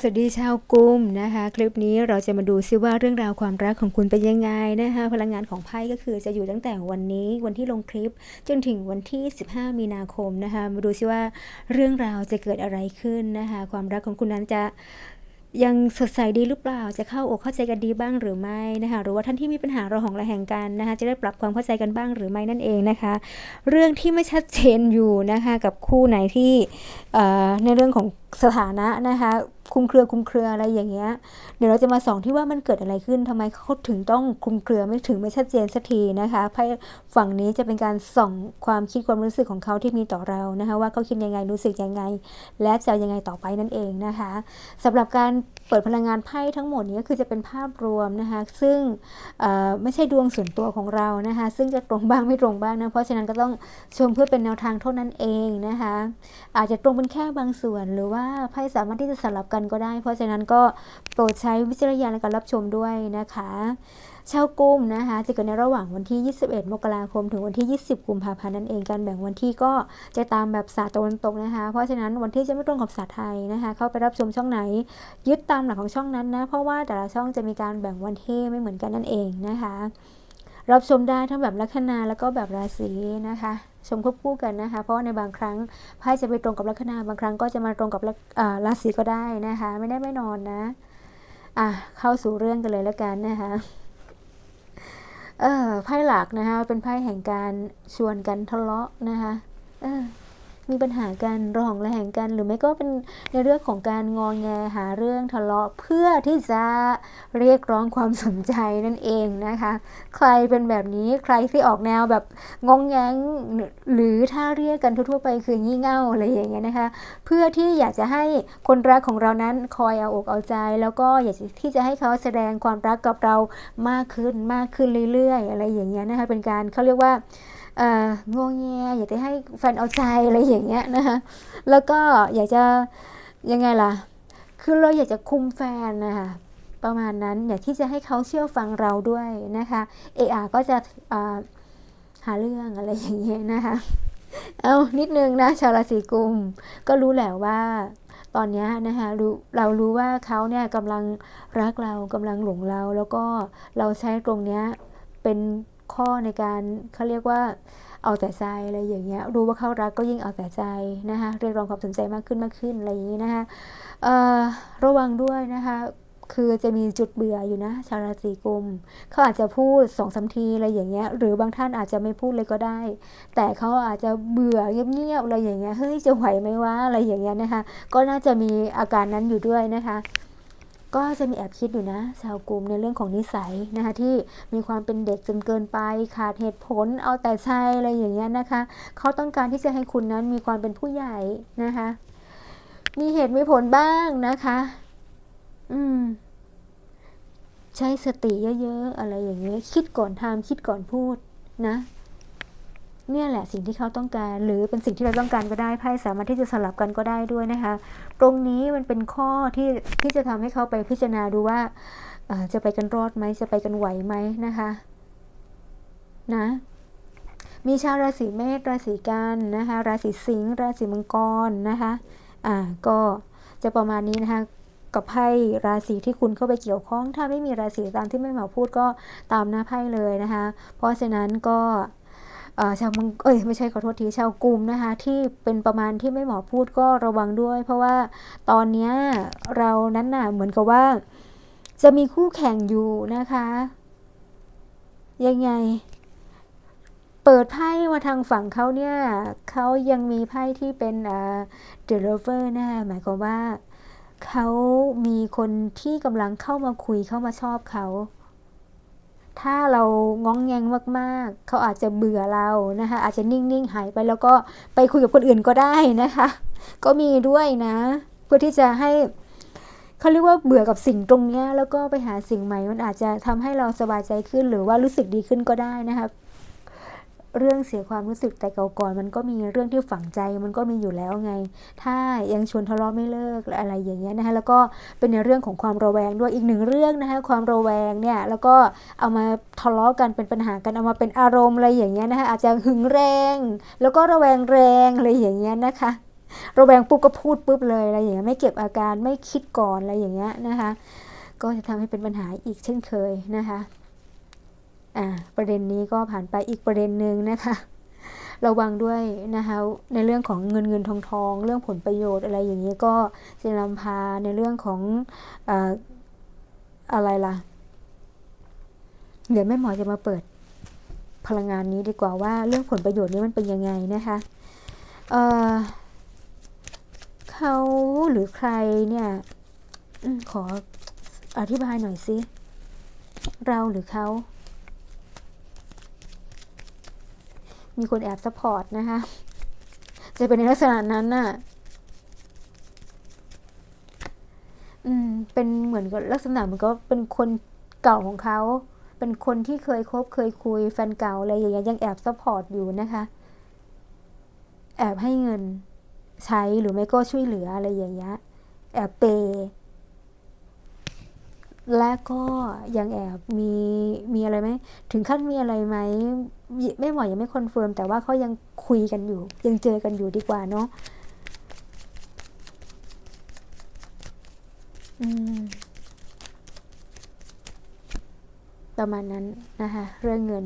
สวัสดีชาวกุมนะคะ คลิปนี้เราจะมาดูซิว่าเรื่องราวความรักของคุณเป็นยังไงนะคะพลังงานของไพ่ก็คือจะอยู่ตั้งแต่วันนี้วันที่ลงคลิป จนถึงวันที่ 15 มีนาคมนะคะ มาดูซิว่าเรื่องราวจะเกิดอะไรขึ้นนะคะ ความรักของคุณนั้นจะยังสดใสดีหรือเปล่า จะเข้าอกเข้าใจกันดีบ้างหรือไม่นะคะหรือว่าท่านที่มีปัญหาระหองระแหงกันนะคะ จะได้ปรับความเข้าใจกันบ้างหรือไม่นั่นเองนะคะ เรื่องที่ไม่ชัดเจนอยู่นะคะ กับคู่ไหนที่ในเรื่องของสถานะนะคะ คุมเครือคุมเครืออะไรอย่างเงี้ย เดี๋ยวเราจะมาส่องที่ว่ามันเกิดอะไรขึ้นทำไมเขาถึงต้องคุมเครือไม่ถึงไม่ชัดเจนสักทีนะคะไพ่ฝั่งนี้จะเป็นการส่องความคิดความรู้สึกของเขาที่มีต่อเรานะคะว่าเขาคิดยังไงรู้สึกยังไง และจะยังไงต่อไปนั่นเองนะคะสำหรับการเปิดพลังงานไพ่ทั้งหมดนี้ก็คือจะเป็นภาพรวมนะคะซึ่งไม่ใช่ดวงส่วนตัวของเรานะคะซึ่งจะตรงบ้างไม่ตรงบ้างนะเพราะฉะนั้นก็ต้องชมเพื่อเป็นแนวทางเท่านั้นเองนะคะอาจจะตรงเป็นแค่บางส่วนหรือว่าไพ่สามารถที่จะสลับกันก็ได้ เพราะฉะนั้นก็โปรดใช้วิจารณญาณในการรับชมด้วยนะคะ ชาวกุมนะคะจะเกิดในระหว่างวันที่ 21 มกราคม ถึงวันที่ 20 กุมภาพันธ์นั่นเองการแบ่งวันที่ก็จะตามแบบศาสตร์ตะวันตกนะคะ เพราะฉะนั้นวันที่จะไม่ตรงกับศาสตร์ไทยนะคะ เข้าไปรับชมช่องไหน ยึดตามหลักของช่องนั้นนะ เพราะว่าแต่ละช่องจะมีการแบ่งวันที่ไม่เหมือนกันนั่นเองนะคะ รับชมได้ทั้งแบบลัคนาแล้วก็แบบราศีนะคะ ชมควบคู่กันนะคะ เพราะว่าในบางครั้งไพ่จะไปตรงกับลัคนาบางครั้งก็จะมาตรงกับราศีก็ได้นะคะ ไม่ได้ไม่นอนนะ อะเข้าสู่เรื่องกันเลยแล้วกันนะคะเออไพ่หลักนะคะ เป็นไพ่แห่งการชวนกันทะเลาะนะคะ เออ มีปัญหากันระหองระแหงกัน หรือไม่ก็เป็นในเรื่องของการงองแงหาเรื่องทะเลาะเพื่อที่จะเรียกร้องความสนใจนั่นเองนะคะ ใครเป็นแบบนี้ใครที่ออกแนวแบบงองแงงหรือถ้าเรียกกันทั่วๆไปคืองี่เง่าอะไรอย่างเงี้ยนะคะ เพื่อที่อยากจะให้คนรักของเรานั้นคอยเอาอกเอาใจ แล้วก็อยากที่จะให้เขาแสดงความรักกับเรามากขึ้นมากขึ้นเรื่อยๆ อะไรอย่างเงี้ยนะคะเป็นการเขาเรียกว่า งวงแงอยากจะให้แฟนเอาใจอะไรอย่างเงี้ยนะคะแล้วก็อยากจะยังไงล่ะ คือเราอยากจะคุมแฟนนะคะประมาณนั้นอยากที่จะให้เขาเชื่อฟังเราด้วยนะคะเออาก็จะหาเรื่องอะไรอย่างเงี้ยนะคะเอานิดนึงนะชาวราศีกุมก็รู้แหละว่าตอนเนี้ยนะคะรู้เรารู้ว่าเขาเนี่ยกำลังรักเรากำลังหลงเรา แล้วก็เราใช้ตรงเนี้ยเป็น ข้อในการเขาเรียกว่าเอาแต่ใจอะไรอย่างเงี้ยรู้ว่าเขารักก็ยิ่งเอาแต่ใจนะคะเรียกร้องความสนใจมากขึ้นมากขึ้นอะไรอย่างงี้นะคะระวังด้วยนะคะคือจะมีจุดเบื่ออยู่นะ ชาวราศีกุมเขาอาจจะพูดสองสามทีอะไรอย่างเงี้ย หรือบางท่านอาจจะไม่พูดเลยก็ได้ แต่เขาอาจจะเบื่อเงียบๆอะไรอย่างเงี้ยเฮ้ยจะไหวไหมวะอะไรอย่างเงี้ยนะคะ ก็น่าจะมีอาการนั้นอยู่ด้วยนะคะ ก็จะมีแอบคิดอยู่นะชาวกลุ่มในเรื่องของนิสัยนะคะที่มีความเป็นเด็กจนเกินไป ขาดเหตุผลเอาแต่ใจอะไรอย่างเงี้ยนะคะเขาต้องการที่จะให้คุณนั้นมีความเป็นผู้ใหญ่นะคะ มีเหตุมีผลบ้างนะคะ อืม ใช้สติเยอะๆ อะไรอย่างเงี้ยคิดก่อนทำคิดก่อนพูดนะ เนี่ยแหละสิ่งที่เขาต้องการ หรือเป็นสิ่งที่เราต้องการก็ได้ไพ่สามารถที่จะสลับกันก็ได้ด้วยนะคะ ตรงนี้มันเป็นข้อที่ที่จะทำให้เขาไปพิจารณาดูว่าจะไปกันรอดไหมจะไปกันไหวไหมนะคะนะมีชาวราศีเมษราศีกันนะคะราศีสิงห์ราศีมังกรนะคะอ่าก็จะประมาณนี้นะคะกับไพ่ราศีที่คุณเข้าไปเกี่ยวข้อง ถ้าไม่มีราศีตามที่ไม่หมาพูดก็ตามหน้าไพ่เลยนะคะ เพราะฉะนั้นก็ ชาวมังเอ้ยไม่ใช่ขอโทษทีชาวกลุ่มนะคะที่เป็นประมาณที่ไม่หมอพูดก็ระวังด้วย เพราะว่าตอนเนี้ยเรานั้นน่ะเหมือนกับว่า จะมีคู่แข่งอยู่นะคะ ยังไง เปิดไพ่มาทางฝั่งเขาเนี่ยเขายังมีไพ่ที่เป็นอ่า The Lover นะคะหมายความว่าเขามีคนที่กำลังเข้ามาคุยเข้ามาชอบเขา ถ้าเราง้องแงงมากๆ เขาอาจจะเบื่อเรานะคะ อาจจะนิ่งๆหายไปแล้วก็ไปคุยกับคนอื่นก็ได้นะคะ ก็มีด้วยนะ เพื่อที่จะให้เขาเรียกว่าเบื่อกับสิ่งตรงนี้แล้วก็ไปหาสิ่งใหม่ มันอาจจะทำให้เราสบายใจขึ้นหรือว่ารู้สึกดีขึ้นก็ได้นะคะ เรื่องเสียความรู้สึกแต่เก่าก่อน มันก็มีเรื่องที่ฝังใจมันก็มีอยู่แล้วไง ถ้ายังชวนทะเลาะไม่เลิกอะไรอย่างเงี้ยนะคะแล้วก็เป็นในเรื่องของความระแวงด้วยอีกหนึ่งเรื่องนะคะความระแวงเนี่ยแล้วก็เอามาทะเลาะกันเป็นปัญหากันเอามาเป็นอารมณ์อะไรอย่างเงี้ยนะคะอาจจะหึงแรง แล้วก็ระแวงแรงอะไรอย่างเงี้ยนะคะระแวงปุ๊บก็พูดปุ๊บเลยอะไรอย่างเงี้ยไม่เก็บอาการไม่คิดก่อนอะไรอย่างเงี้ยนะคะ ก็จะทำให้เป็นปัญหาอีกเช่นเคยนะคะ อ่าประเด็นนี้ก็ผ่านไปอีกประเด็นหนึ่งนะคะ ระวังด้วยนะคะในเรื่องของเงินเงินทองทองเรื่องผลประโยชน์อะไรอย่างนี้ก็จะนำพาในเรื่องของออะไรล่ะ เดี๋ยวแม่หมอจะมาเปิดพลังงานนี้ดีกว่าว่าเรื่องผลประโยชน์นี้มันเป็นยังไงนะคะเเขาหรือใครเนี่ยขออธิบายหน่อยสิ เราหรือเขา มีคนแอบซัพพอร์ตนะคะจะเป็นในลักษณะนั้นน่ะอืมเป็นเหมือนกับลักษณะเหมือนก็เป็นคนเก่าของเขาเป็นคนที่เคยคบเคยคุยแฟนเก่าอะไรอย่างเงี้ยยังแอบซัพพอร์ตอยู่นะคะ แอบให้เงินใช้หรือไม่ก็ช่วยเหลืออะไรอย่างเงี้ยแอบเปย์ และก็ยังแอบมีมีอะไรไหมถึงขั้นมีอะไรไหมไม่หมอยังไม่คอนเฟิร์มแต่ว่าเขายังคุยกันอยู่ ยังเจอกันอยู่ดีกว่าเนาะประมาณนั้นนะคะเรื่องเงิน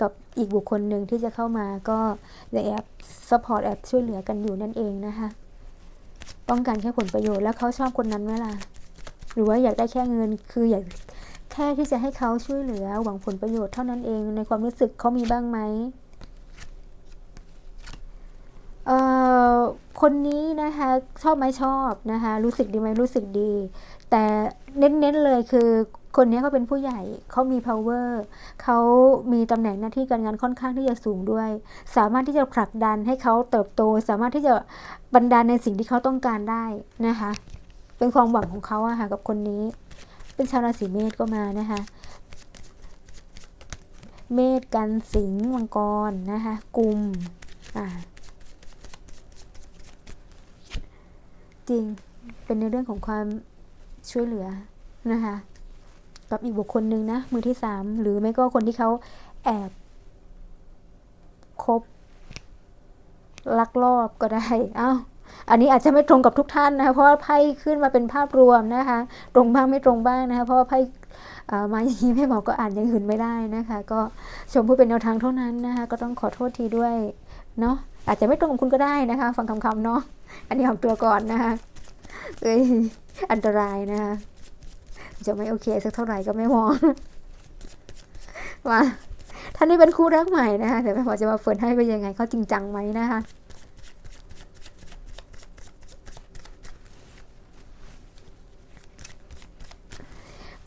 กับอีกบุคคลหนึ่งที่จะเข้ามาก็จะแอบซัพพอร์ตแอบช่วยเหลือกันอยู่นั่นเองนะคะต้องการแค่ผลประโยชน์แล้วเขาชอบคนนั้นไหมล่ะ หรือว่าอยากได้แค่เงิน คืออยากแค่ที่จะให้เขาช่วยเหลือ หวังผลประโยชน์เท่านั้นเองในความรู้สึกเขามีบ้างไหมเอ่อคนนี้นะคะชอบไหมชอบนะคะรู้สึกดีไหมรู้สึกดี แต่เน้นๆเลยคือคนนี้เขาเป็นผู้ใหญ่เขามี power เขามีตำแหน่งหน้าที่การงานค่อนข้างที่จะสูงด้วย สามารถที่จะผลักดันให้เขาเติบโต สามารถที่จะบันดาในสิ่งที่เขาต้องการได้นะคะ เป็นความหวังของเขาอะค่ะกับคนนี้ เป็นชาวราศีเมษก็มานะคะ เมษกันสิงห์มังกรนะคะกุมอ่าจริงเป็นในเรื่องของความช่วยเหลือนะคะกับอีกบุคคลหนึ่งนะ มือที่สามหรือไม่ก็คนที่เขาแอบคบลักลอบก็ได้ เอ้า อันนี้อาจจะไม่ตรงกับทุกท่านนะคะเพราะว่าไพ่ขึ้นมาเป็นภาพรวมนะคะ ตรงบ้างไม่ตรงบ้างนะคะเพราะว่าไพ่มาอย่างนี้ไม่หมอก็อ่านอย่างอื่นไม่ได้นะคะ ก็ชมผู้เป็นแนวทางเท่านั้นนะคะก็ต้องขอโทษทีด้วยเนาะอาจจะไม่ตรงกับคุณก็ได้นะคะ ฟังคำๆเนาะอันนี้ของตัวก่อนนะคะเอ้ยอันตรายนะคะจะไม่โอเคสักเท่าไหร่ก็ไม่มองว่าท่านนี้เป็นคู่รักใหม่นะคะเดี๋ยวแม่หมอจะมาเฟิร์นให้เป็นยังไงเขาจริงจังไหมนะคะ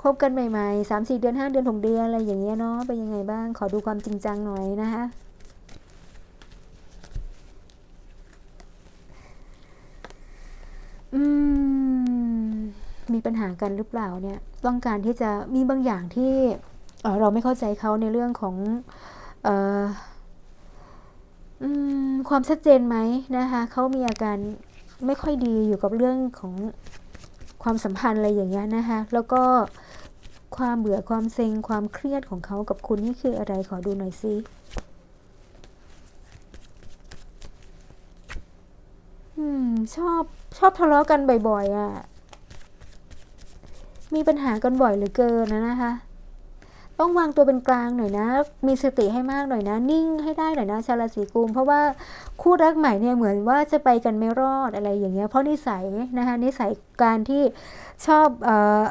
คบกันใหม่ๆสามสี่เดือนห้าเดือนหกเดือนอะไรอย่างเงี้ยเนาะเป็นยังไงบ้างขอดูความจริงจังหน่อยนะคะอืมมีปัญหากันหรือเปล่าเนี่ย ต้องการที่จะมีบางอย่างที่เเราไม่เข้าใจเขาในเรื่องของออความชัดเจนไหมนะคะเขามีอาการไม่ค่อยดีอยู่กับเรื่องของความสัมพันธ์อะไรอย่างเงี้ยนะคะ แล้วก็ ความเบื่อความเซ็งความเครียดของเขากับคุณนี่คืออะไรขอดูหน่อยซิอืม ชอบชอบทะเลาะกันบ่อยๆอะ่ะ มีปัญหากันบ่อยเหลือเกินนะนะคะ ต้องวางตัวเป็นกลางหน่อยนะ มีสติให้มากหน่อยนะ นิ่งให้ได้หน่อยนะชาวราศีกุม เพราะว่าคู่รักใหม่เนี่ยเหมือนว่าจะไปกันไม่รอดอะไรอย่างเงี้ย เพราะนิสัยนะคะนิสัยการที่ชอบ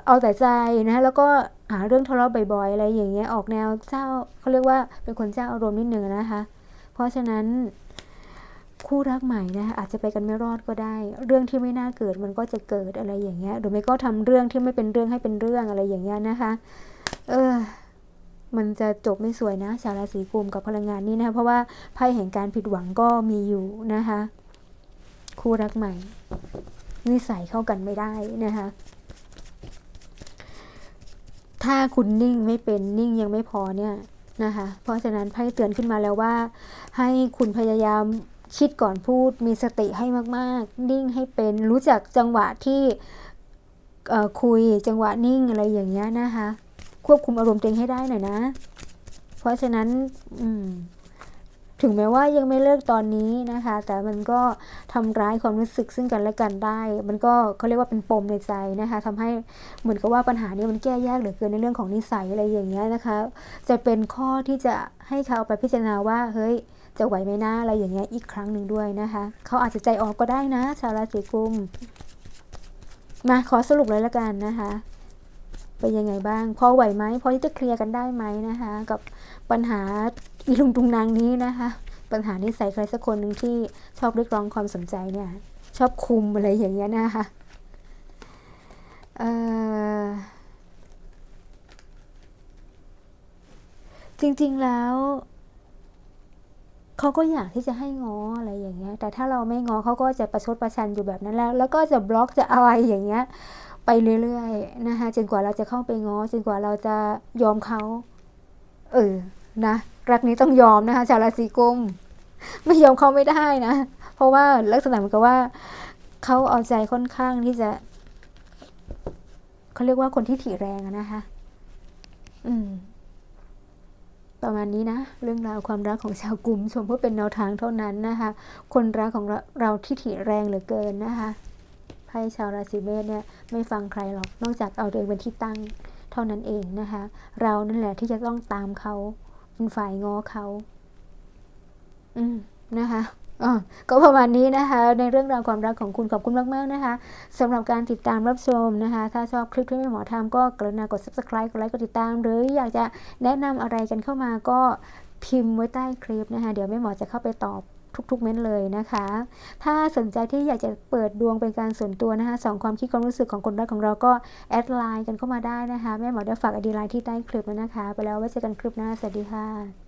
เอาแต่ใจนะแล้วก็หาเรื่องทะเลาะบ่อยๆ อะไรอย่างเงี้ย ออกแนวเจ้าเขาเรียกว่าเป็นคนเจ้าอารมณ์นิดนึงนะคะ เพราะฉะนั้นคู่รักใหม่นะคะอาจจะไปกันไม่รอดก็ได้ เรื่องที่ไม่น่าเกิดมันก็จะเกิดอะไรอย่างเงี้ยหรือไม่ก็ทำเรื่องที่ไม่เป็นเรื่องให้เป็นเรื่องอะไรอย่างเงี้ยนะคะ เออ มันจะจบไม่สวยนะชาวราศีกุมกับพลังงานนี้นะคะเพราะว่าไพ่แห่งการผิดหวังก็มีอยู่นะคะ คู่รักใหม่ นิสัยเข้ากันไม่ได้นะคะ ถ้าคุณนิ่งไม่เป็นนิ่งยังไม่พอเนี่ยนะคะเพราะฉะนั้นไพ่เตือนขึ้นมาแล้วว่า ให้คุณพยายามคิดก่อนพูดมีสติให้มากๆ นิ่งให้เป็นรู้จักจังหวะที่คุยจังหวะนิ่งอะไรอย่างเงี้ยนะคะ ควบคุมอารมณ์ตัวเองให้ได้หน่อยนะ เพราะฉะนั้นถึงแม้ว่ายังไม่เลิกตอนนี้นะคะ แต่มันก็ทำร้ายความรู้สึกซึ่งกันและกันได้ มันก็เขาเรียกว่าเป็นปมในใจนะคะทำให้เหมือนกับว่าปัญหานี้มันแก้ยากเหลือเกินในเรื่องของนิสัยอะไรอย่างเงี้ยนะคะ จะเป็นข้อที่จะให้เขาไปพิจารณาว่าเฮ้ยจะไหวไหมนะอะไรอย่างเงี้ยอีกครั้งหนึ่งด้วยนะคะ เขาอาจจะใจออกก็ได้นะ ชาวราศีกุม มาขอสรุปเลยละกันนะคะ เป็นยังไงบ้าง พอไหวไหมพอที่จะเคลียร์กันได้ไหมนะคะ กับปัญหาอีลุงตุงนางนี้นะคะ ปัญหานิสัยใครสักคนหนึ่งที่ชอบเรียกร้องความสนใจเนี่ย ชอบคุมอะไรอย่างเงี้ยนะคะจริงๆแล้วเขาก็อยากที่จะให้ง้ออะไรอย่างเงี้ย แต่ถ้าเราไม่ง้อเขาก็จะประชดประชันอยู่แบบนั้นแล้ว แล้วก็จะบล็อกจะอะไรอย่างเงี้ย ไปเรื่อยๆนะคะจนกว่าเราจะเข้าไปง้อจนกว่าเราจะยอมเขาเออนะรักนี้ต้องยอมนะคะชาวราศีกุมไม่ยอมเขาไม่ได้นะ เพราะว่าลักษณะเหมือนกับว่าเขาเอาใจค่อนข้างที่จะเขาเรียกว่าคนที่ถี่แรงนะคะ อืม ประมาณนี้นะ เรื่องราวความรักของชาวกลุ่มชมเพื่อเป็นแนวทางเท่านั้นนะคะ คนรักของเราเราที่ถี่แรงเหลือเกินนะคะ ไพ่ชาวราศีเมษเนี่ยไม่ฟังใครหรอก นอกจากเอาตัวเองเป็นที่ตั้งเท่านั้นเองนะคะ เรานั่นแหละที่จะต้องตามเขาเป็นฝ่ายง้อเขา อืมนะคะก็ประมาณนี้นะคะ ในเรื่องราวความรักของคุณขอบคุณมาก ๆ นะคะสำหรับการติดตามรับชมนะคะ ถ้าชอบคลิปที่แม่หมอทำก็กรุณากด subscribe กดไลค์กดติดตาม หรืออยากจะแนะนำอะไรกันเข้ามาก็พิมพ์ไว้ใต้คลิปนะคะ เดี๋ยวแม่หมอจะเข้าไปตอบ ทุก ๆ เม้นเลยนะคะ ถ้าสนใจที่อยากจะเปิดดวงเป็นการส่วนตัวนะคะสองความคิดความรู้สึกของคนรักของเราก็แอดไลน์กันเข้ามาได้นะคะ แม่หมอได้ฝากอดีไลน์ที่ใต้คลิปแล้วนะคะ ไปแล้วไว้เจอกันคลิปหน้าสวัสดีค่ะ